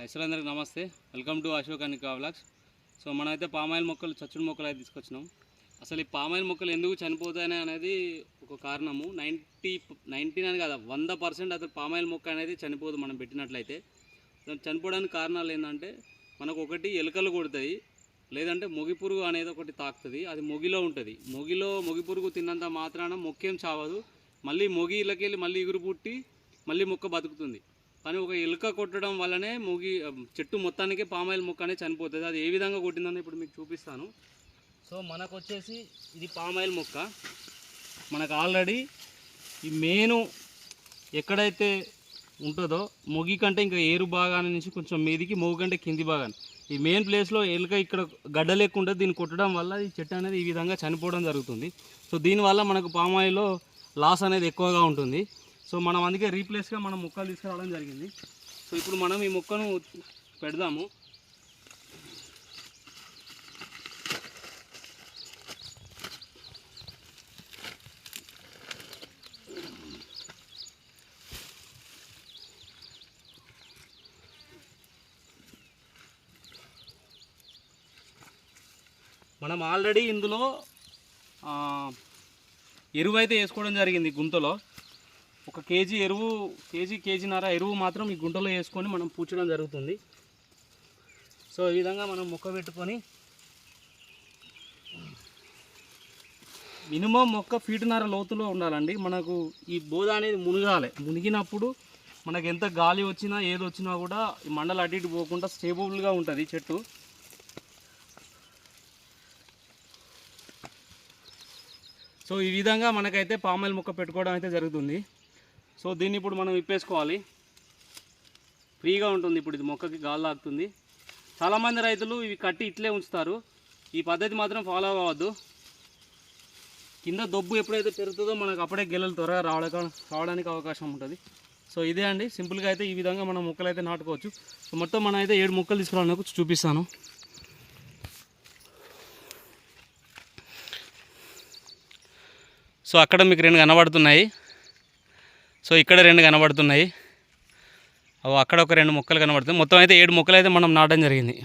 రైతులందరికీ నమస్తే. Welcome to Ashok అని కావ్లాక్స్ సో మనమైతే పామాయిల్ మొక్కలు చచ్చుడు మొక్కలు అయితే తీసుకొచ్చినాం. అసలు ఈ పామాయిల్ మొక్కలు ఎందుకు చనిపోతాయని అనేది ఒక కారణము. నైంటీ నైంటీన్ అని కాదు వంద పర్సెంట్ అసలు పామాయిల్ మొక్క అనేది చనిపోదు మనం పెట్టినట్లయితే. చనిపోవడానికి కారణాలు ఏంటంటే మనకు ఒకటి ఎలుకలు కొడతాయి లేదంటే మొగి పురుగు అనేది ఒకటి తాకుతుంది. అది మొగిలో ఉంటుంది. మొగిలో మొగి పురుగు తిన్నంత మాత్రాన మొక్కేం చావదు. మళ్ళీ మొగి ఇళ్ళకెళ్ళి మళ్ళీ ఇగురు పుట్టి మళ్ళీ మొక్క బతుకుతుంది. కానీ ఒక ఎలుక కొట్టడం వల్లనే మొగి చెట్టు మొత్తానికి పామాయిల్ మొక్క అనేది చనిపోతుంది. అది ఏ విధంగా కొట్టిందని ఇప్పుడు మీకు చూపిస్తాను. సో మనకు వచ్చేసి ఇది పామాయిల్ మొక్క. మనకు ఆల్రెడీ ఈ మెయిన్ ఎక్కడైతే ఉంటుందో మొగి కంటే ఇంకా ఏరు భాగాన్ని నుంచి కొంచెం మీదికి మొగ్గు కంటే కింది భాగాన్ని ఈ మెయిన్ ప్లేస్లో ఎలుక ఇక్కడ గడ్డ లేకుండా దీన్ని కొట్టడం వల్ల ఈ చెట్టు అనేది ఈ విధంగా చనిపోవడం జరుగుతుంది. సో దీనివల్ల మనకు పామాయిల్లో లాస్ అనేది ఎక్కువగా ఉంటుంది. సో మనం అందుకే రీప్లేస్గా మనం మొక్కలు తీసుకురావడం జరిగింది. సో ఇప్పుడు మనం ఈ మొక్కను పెడదాము. మనం ఆల్రెడీ ఇందులో ఎరువు అయితే వేసుకోవడం జరిగింది గుంతలో. ఒక కేజీ ఎరువు కేజీ కేజీన్నర ఎరువు మాత్రం ఈ గుంటలో వేసుకొని మనం పూడ్చడం జరుగుతుంది. సో ఈ విధంగా మనం మొక్క పెట్టుకొని మినిమం మొక్క ఫీటున్నర లోతులో ఉండాలండి. మనకు ఈ బోధ అనేది మునగాలి. మునిగినప్పుడు మనకు ఎంత గాలి వచ్చినా ఏది వచ్చినా కూడా ఈ మండలు అటు ఇటు పోకుండా స్టేబుల్గా ఉంటుంది చెట్టు. సో ఈ విధంగా మనకైతే పామాయిల్ మొక్క పెట్టుకోవడం అయితే జరుగుతుంది. సో దీన్ని ఇప్పుడు మనం విప్పేసుకోవాలి. ఫ్రీగా ఉంటుంది ఇప్పుడు ఇది మొక్కకి గాలి తాకుతుంది చాలామంది రైతులు ఇవి కట్టి ఇట్లే ఉంచుతారు. ఈ పద్ధతి మాత్రం ఫాలో అవ్వద్దు కింద దొబ్బు ఎప్పుడైతే పెరుగుతుందో మనకు అప్పుడే గెలలు త్వరగా రావడానికి రావడానికి అవకాశం ఉంటుంది. సో ఇదే అండి. సింపుల్గా అయితే ఈ విధంగా మనం మొక్కలు అయితే నాటుకోవచ్చు. సో మొత్తం మనం అయితే ఏడు మొక్కలు తీసుకురావడానికి చూపిస్తాను. సో అక్కడ మీకు రెండు కనబడుతున్నాయి. సో ఇక్కడ రెండు కనబడుతున్నాయి. అవి అక్కడ ఒక రెండు మొక్కలు కనబడుతున్నాయి. మొత్తం అయితే ఏడు మొక్కలు అయితే మనం నాటడం జరిగింది.